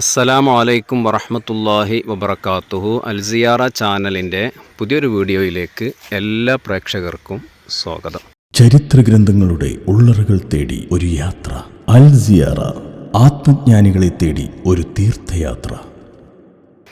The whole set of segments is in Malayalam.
അസ്സലാമു അലൈക്കും വറഹമത്തല്ലാഹി വബർക്കാത്തുഹു അൽസിയാറ ചാനലിന്റെ പുതിയൊരു വീഡിയോയിലേക്ക് എല്ലാ പ്രേക്ഷകർക്കും സ്വാഗതം. ചരിത്ര ഗ്രന്ഥങ്ങളുടെ ഉള്ളറകൾ തേടി ഒരു യാത്ര. അൽസിയാറ ആത്മജ്ഞാനികളെ തേടി ഒരു തീർത്ഥയാത്ര.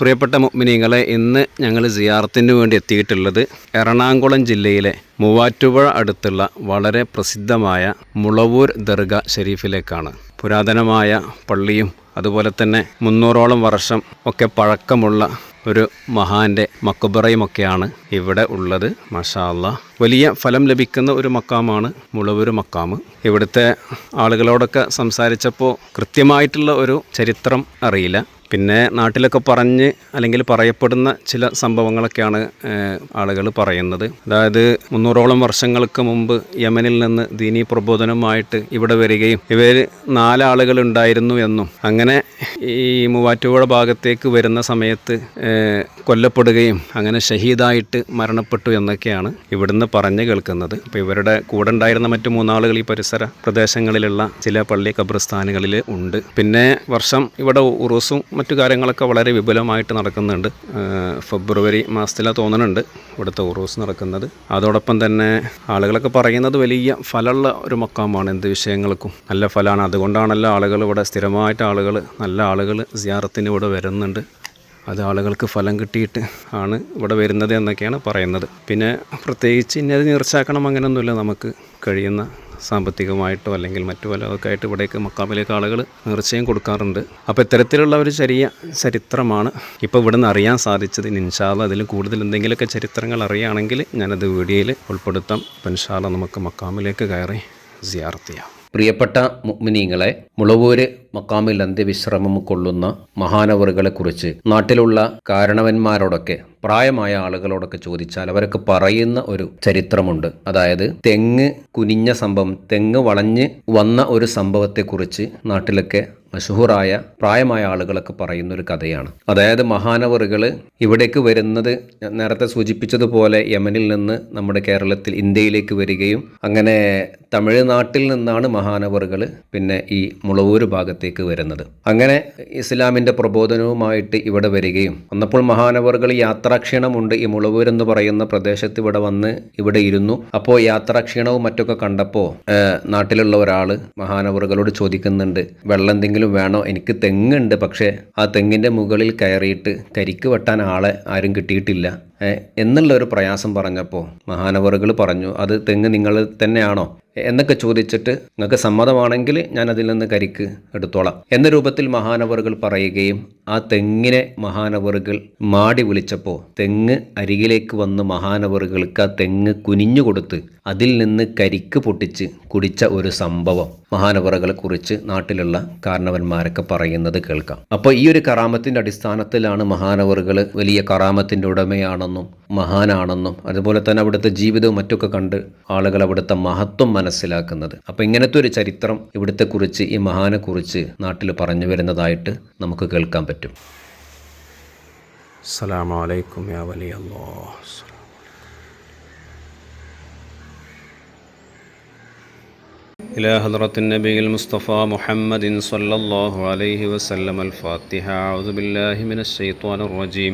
പ്രിയപ്പെട്ട മുഅ്മിനീങ്ങളെ ഇന്ന് ഞങ്ങൾ സിയാറത്തിന് വേണ്ടി എത്തിയിട്ടുള്ളത് എറണാകുളം ജില്ലയിലെ മൂവാറ്റുപുഴ അടുത്തുള്ള വളരെ പ്രസിദ്ധമായ മുളവൂർ ദർഗ ഷെരീഫിലേക്കാണ് പുരാതനമായ പള്ളിയും അതുപോലെ തന്നെ മുന്നൂറോളം വർഷം ഒക്കെ പഴക്കമുള്ള ഒരു മഹാന്റെ മക്കുബറയുമൊക്കെയാണ് ഇവിടെ ഉള്ളത് മഷാല്ല വലിയ ഫലം ലഭിക്കുന്ന ഒരു മക്കാമാണ് മുളവൂർ മക്കാമ്. ഇവിടുത്തെ ആളുകളോടൊക്കെ സംസാരിച്ചപ്പോൾ കൃത്യമായിട്ടുള്ള ഒരു ചരിത്രം അറിയില്ല. പിന്നെ നാട്ടിലൊക്കെ പറഞ്ഞ് അല്ലെങ്കിൽ പറയപ്പെടുന്ന ചില സംഭവങ്ങളൊക്കെയാണ് ആളുകൾ പറയുന്നത്. അതായത് മുന്നൂറോളം വർഷങ്ങൾക്ക് മുമ്പ് യമനിൽ നിന്ന് ദീനീ പ്രബോധനമായിട്ട് ഇവിടെ വരികയും ഇവർ നാലാളുകൾ ഉണ്ടായിരുന്നു എന്നും അങ്ങനെ ഈ മൂവാറ്റുപുഴ ഭാഗത്തേക്ക് വരുന്ന സമയത്ത് കൊല്ലപ്പെടുകയും അങ്ങനെ ഷഹീദായിട്ട് മരണപ്പെട്ടു എന്നൊക്കെയാണ് ഇവിടുന്ന് പറഞ്ഞു കേൾക്കുന്നത്. അപ്പോൾ ഇവരുടെ കൂടെ ഉണ്ടായിരുന്ന മറ്റു മൂന്നാളുകൾ ഈ പരിസര പ്രദേശങ്ങളിലുള്ള ചില പള്ളി കബ്രസ്ഥാനുകളിൽ ഉണ്ട്. പിന്നെ വർഷം ഇവിടെ ഉറൂസും മറ്റു കാര്യങ്ങളൊക്കെ വളരെ വിപുലമായിട്ട് നടക്കുന്നുണ്ട്. ഫെബ്രുവരി മാസത്തിലാണ് തോന്നുന്നുണ്ട് ഇവിടുത്തെ ഉറൂസ് നടക്കുന്നത്. അതോടൊപ്പം തന്നെ ആളുകളൊക്കെ പറയുന്നത് വലിയ ഫലമുള്ള ഒരു മക്കാമാണ് എന്ത് വിഷയങ്ങൾക്കും. നല്ല ഫലമാണ്. അതുകൊണ്ടാണല്ലോ ആളുകൾ ഇവിടെ സ്ഥിരമായിട്ട് ആളുകൾ നല്ല ആളുകൾ സിയാറത്തിന് ഇവിടെ വരുന്നുണ്ട്. അത് ആളുകൾക്ക് ഫലം കിട്ടിയിട്ട് ആണ് ഇവിടെ വരുന്നത് എന്നൊക്കെയാണ് പറയുന്നത്. പിന്നെ പ്രത്യേകിച്ച് ഇന്നത് നീർച്ചാക്കണം അങ്ങനെയൊന്നുമില്ല നമുക്ക് കഴിയുന്ന സാമ്പത്തികമായിട്ടോ അല്ലെങ്കിൽ മറ്റു പലതൊക്കെ ആയിട്ട് ഇവിടേക്ക് മക്കാമിലേക്ക് ആളുകൾ നേർച്ചയും കൊടുക്കാറുണ്ട്. അപ്പോൾ ഇത്തരത്തിലുള്ള ഒരു ചെറിയ ചരിത്രമാണ് ഇപ്പോൾ ഇവിടെ നിന്ന് അറിയാൻ സാധിച്ചത്. ഇൻഷാല്ല അതിൽ കൂടുതൽ എന്തെങ്കിലുമൊക്കെ ചരിത്രങ്ങൾ അറിയുകയാണെങ്കിൽ ഞാനത് വീഡിയോയിൽ ഉൾപ്പെടുത്താം. അപ്പം ഇൻഷാല്ല നമുക്ക് മക്കാമിലേക്ക് കയറി സിയാർത്ത് ചെയ്യാം. പ്രിയപ്പെട്ട മുഅ്മിനീങ്ങളെ മുളവൂര് മക്കാമിൽ അന്ത്യവിശ്രമം കൊള്ളുന്ന മഹാനവറുകളെക്കുറിച്ച് നാട്ടിലുള്ള കാരണവന്മാരോടൊക്കെ പ്രായമായ ആളുകളോടൊക്കെ ചോദിച്ചാൽ അവരൊക്കെ പറയുന്ന ഒരു ചരിത്രമുണ്ട്. അതായത് തെങ്ങ് കുനിഞ്ഞ സംഭവം തെങ്ങ് വളഞ്ഞ് വന്ന ഒരു സംഭവത്തെക്കുറിച്ച് നാട്ടിലൊക്കെ മഷഹൂറായ പ്രായമായ ആളുകളൊക്കെ പറയുന്ന ഒരു കഥയാണ്. അതായത് മഹാനവറുകൾ ഇവിടേക്ക് വരുന്നത് നേരത്തെ സൂചിപ്പിച്ചതുപോലെ യമനിൽ നിന്ന് നമ്മുടെ കേരളത്തിൽ ഇന്ത്യയിലേക്ക് വരികയും അങ്ങനെ തമിഴ്നാട്ടിൽ നിന്നാണ് മഹാനവറുകൾ പിന്നെ ഈ മുളവൂർ ഭാഗത്തേക്ക് വരുന്നത്. അങ്ങനെ ഇസ്ലാമിന്റെ പ്രബോധനവുമായിട്ട് ഇവിടെ വരികയും വന്നപ്പോൾ മഹാനവറുകൾ യാത്രാക്ഷീണമുണ്ട് ഈ മുളവൂർ എന്ന് പറയുന്ന പ്രദേശത്ത് ഇവിടെ വന്ന് ഇവിടെ ഇരുന്നു. അപ്പോൾ യാത്രാക്ഷീണവും മറ്റൊക്കെ കണ്ടപ്പോൾ നാട്ടിലുള്ള ഒരാൾ മഹാനവറുകളോട് ചോദിക്കുന്നുണ്ട് വെള്ളം എന്തെങ്കിലും വേണോ? എനിക്ക് തെങ്ങുണ്ട് പക്ഷേ ആ തെങ്ങിന്റെ മുകളിൽ കയറിയിട്ട് കരിക്ക് വെട്ടാൻ ആളെ ആരും കിട്ടിയിട്ടില്ല. എന്നുള്ള ഒരു പ്രയാസം പറഞ്ഞപ്പോൾ മഹാനവറുകൾ പറഞ്ഞു അത് തെങ്ങ് നിങ്ങൾ തന്നെയാണോ? എന്നൊക്കെ ചോദിച്ചിട്ട് നിങ്ങൾക്ക് സമ്മതമാണെങ്കിൽ ഞാൻ അതിൽ നിന്ന് കരിക്ക് എടുത്തോളാം. എന്ന രൂപത്തിൽ മഹാനവറുകൾ പറയുകയും ആ തെങ്ങിനെ മഹാനവറുകൾ മാടി വിളിച്ചപ്പോൾ തെങ്ങ് അരികിലേക്ക് വന്ന് മഹാനവറുകൾക്ക് ആ തെങ്ങ് കുനിഞ്ഞു കൊടുത്ത് അതിൽ നിന്ന് കരിക്ക് പൊട്ടിച്ച് കുടിച്ച ഒരു സംഭവം മഹാനവറുകളെ കുറിച്ച് നാട്ടിലുള്ള കാരണവന്മാരൊക്കെ പറയുന്നത് കേൾക്കാം. അപ്പോൾ ഈ ഒരു കറാമത്തിന്റെ അടിസ്ഥാനത്തിലാണ് മഹാനവറുകൾ വലിയ കറാമത്തിന്റെ ഉടമയാണെന്നും മഹാനാണെന്നും അതുപോലെ തന്നെ അവിടുത്തെ ജീവിതവും മറ്റൊക്കെ കണ്ട് ആളുകൾ അവിടുത്തെ മഹത്വം മനസ്സിലാക്കുന്നത് അപ്പോൾ ഇങ്ങനത്തെ ഒരു ചരിത്രം ഇവിടുത്തെ കുറിച്ച് ഈ മഹാനെ കുറിച്ച് നാട്ടിൽ പറഞ്ഞു വരുന്നതായിട്ട് നമുക്ക് കേൾക്കാൻ പറ്റും അസ്സലാമു അലൈക്കും യാ വലിയ അല്ലാഹ് إلى حضرة النبي المصطفى محمد صلى الله عليه وسلم الفاتحة أعوذ بالله من الشيطان الرجيم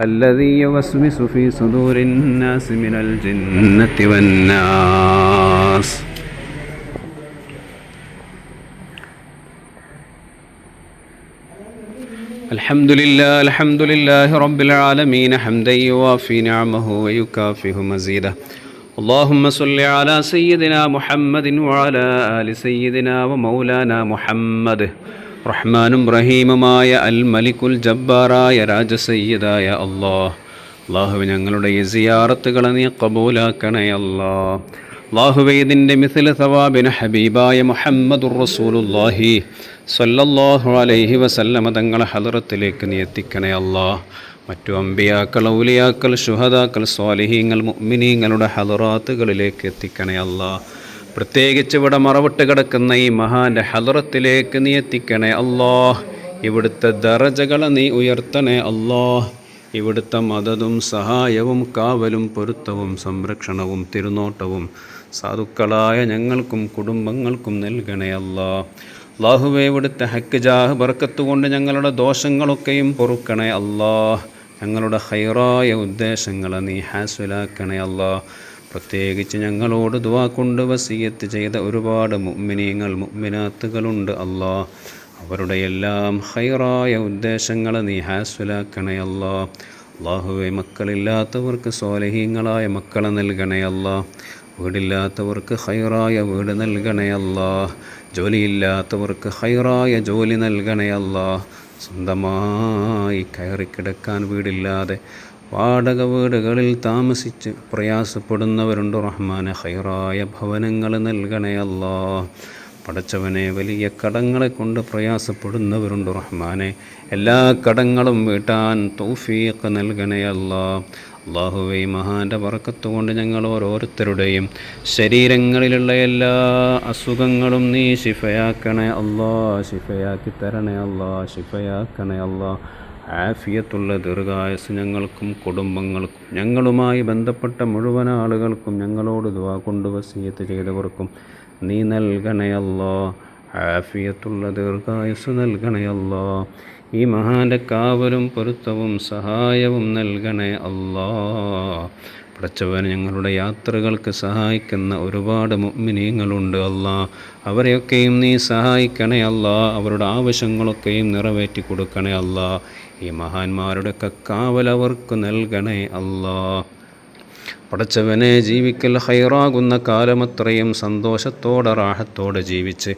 الذي يوسوس في صدور الناس من الجنة والناس الحمد لله الحمد لله رب العالمين حمدا يوافي نعمه ويكافئ مزيده اللهم صل على سيدنا محمد وعلى آل سيدنا ومولانا محمد റഹ്മാനും റഹീമുമായ അൽ മലിക്കുൽ ജബ്ബാറായ രാജസയ്യദായ അള്ളാഹ്. അള്ളാഹുവി ഞങ്ങളുടെ ഈ സിയാറത്തുകളെ നീ കബൂലാക്കണേ അല്ലാ അള്ളാഹുവെ ഇതിന്റെ മിഥില സവാബിന് ഹബീബായ മുഹമ്മദുർ റസൂലുല്ലാഹി സല്ലല്ലാഹു അലൈഹി വസല്ലമ തങ്ങളെ ഹലറത്തിലേക്ക് നീ എത്തിക്കണേ അല്ലാ മറ്റു അമ്പിയാക്കൾ ഔലിയാക്കൾ ഷുഹദാക്കൾ സ്വാലിഹീങ്ങൾ മുഅ്മിനീങ്ങളുടെ ഹലറാത്തുകളിലേക്ക് എത്തിക്കണേ അല്ലാ പ്രത്യേകിച്ച് ഇവിടെ മറവിട്ട് കിടക്കുന്ന ഈ മഹാന്റെ ഹലറത്തിലേക്ക് നീ എത്തിക്കണേ അല്ലോ ഇവിടുത്തെ ദറജകളെ നീ ഉയർത്തണേ അള്ളാഹ് ഇവിടുത്തെ മതതും സഹായവും കാവലും പൊരുത്തവും സംരക്ഷണവും തിരുനോട്ടവും സാധുക്കളായ ഞങ്ങൾക്കും കുടുംബങ്ങൾക്കും നൽകണേ അല്ലാ അള്ളാഹുവെ ഇവിടുത്തെ ഹക്ക് ജാഹ് ബർക്കത്ത് കൊണ്ട് ഞങ്ങളുടെ ദോഷങ്ങളൊക്കെയും പൊറുക്കണേ അല്ലാ ഞങ്ങളുടെ ഹൈറായ ഉദ്ദേശങ്ങളെ നീ ഹാസ്വലാക്കണേ അല്ലാഹ്. പ്രത്യേകിച്ച് ഞങ്ങളോട് ദുവാ കൊണ്ട് വസീയത്ത് ചെയ്ത ഒരുപാട് മുമ്മിനീങ്ങൾ മുമ്മിനാത്തുകളുണ്ട് അല്ലാ. അവരുടെ എല്ലാം ഹൈറായ ഉദ്ദേശങ്ങളെ നീ ഹാസ്വലാക്കണയല്ല അള്ളാഹുവെ മക്കളില്ലാത്തവർക്ക് സ്വാലഹീങ്ങളായ മക്കളെ നൽകണേ അല്ലാ. വീടില്ലാത്തവർക്ക് ഹൈറായ വീട് നൽകണേ അല്ലാ. ജോലിയില്ലാത്തവർക്ക് ഹൈറായ ജോലി നൽകണേ അല്ലാ. സ്വന്തമായി കയറിക്കിടക്കാൻ വീടില്ലാതെ വാടക വീടുകളിൽ താമസിച്ച് പ്രയാസപ്പെടുന്നവരുണ്ട് റഹ്മാന. ഹൈറായ ഭവനങ്ങൾ നൽകണേ അല്ലാ. പടച്ചവനെ വലിയ കടങ്ങളെ കൊണ്ട് പ്രയാസപ്പെടുന്നവരുണ്ട് റഹ്മാനെ. എല്ലാ കടങ്ങളും വീട്ടാൻ തൗഫീഖ് നൽകണേ അല്ലാ. അള്ളാഹുവെ മഹാന്റെ വറക്കത്തുകൊണ്ട് ഞങ്ങൾ ഓരോരുത്തരുടെയും ശരീരങ്ങളിലുള്ള എല്ലാ അസുഖങ്ങളും നീ ശിഫയാക്കണേ അല്ലാ. ശിഫയാക്കി തരണേ അല്ലാ. ശിഫയാക്കണേ അല്ലാ. ആഫിയത്തുള്ള ദീർഘായസ് ഞങ്ങൾക്കും കുടുംബങ്ങൾക്കും ഞങ്ങളുമായി ബന്ധപ്പെട്ട മുഴുവൻ ആളുകൾക്കും ഞങ്ങളോട് ദുവാ കൊണ്ട് വസീയത്ത് ചെയ്തവർക്കും നീ നൽകണയല്ലോ ആഫിയത്തുള്ള ദീർഘായുസ് നൽകണയല്ലോ ഈ മഹാന്റെ കാവലും പൊരുത്തവും സഹായവും നൽകണേ അല്ലോ. പടച്ചവൻ ഞങ്ങളുടെ യാത്രകൾക്ക് സഹായിക്കുന്ന ഒരുപാട് മുഅ്മിനീങ്ങളുണ്ട് അല്ലാ. അവരെയൊക്കെയും നീ സഹായിക്കണേ അല്ലാ. അവരുടെ ആവശ്യങ്ങളൊക്കെയും നിറവേറ്റി കൊടുക്കണേ അല്ലാ. ഈ മഹാന്മാരുടെയൊക്കെ കാവൽ അവർക്ക് നൽകണേ അല്ലാ. പടച്ചവനെ ജീവിക്കൽ ഹൈറാകുന്ന കാലമത്രയും സന്തോഷത്തോടെ റാഹത്തോടെ ജീവിച്ച്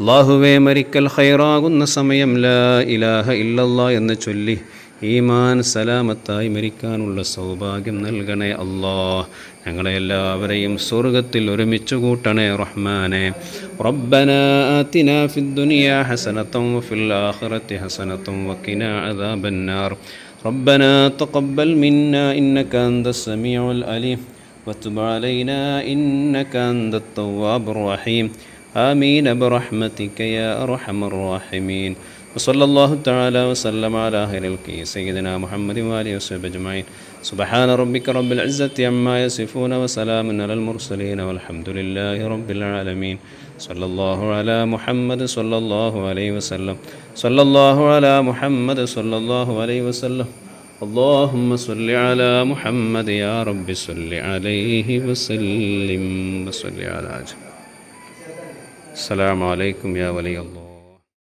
അള്ളാഹുവേ മരിക്കൽ ഹൈറാകുന്ന സമയം ലാ ഇലാഹ ഇല്ലല്ലാ എന്ന് ചൊല്ലി ഈമാൻ സലാമത്തായി മരിക്കാനുള്ള സൗഭാഗ്യം നൽകണേ അല്ലാ ഞങ്ങളെ എല്ലാവരെയും സ്വർഗത്തിൽ ഒരുമിച്ച് കൂട്ടണേ റഹ്മാനെ റബ്ബന ആതിന ഫിദ്ദുനിയ ഹസനത്തം വഫിൽ ആഖിറതി ഹസനത്തം വഖിന അദാബന്നാർ ربنا تقبل منا إنك أنت السميع العليم وتب علينا إنك أنت التواب الرحيم آمين برحمتك يا أرحم الراحمين وصلى الله تعالى وسلم على خير الكي سيدنا محمد وآله وصحبه أجمعين. سبحان ربك رب العزة عما يصفون وسلام على المرسلين والحمد لله رب العالمين. صلى الله على محمد صلى الله عليه وسلم. صلى الله على محمد صلى الله عليه وسلم. اللهم صل على محمد يا رب صل عليه وسلم وصل على السلام عليكم يا ولي الله.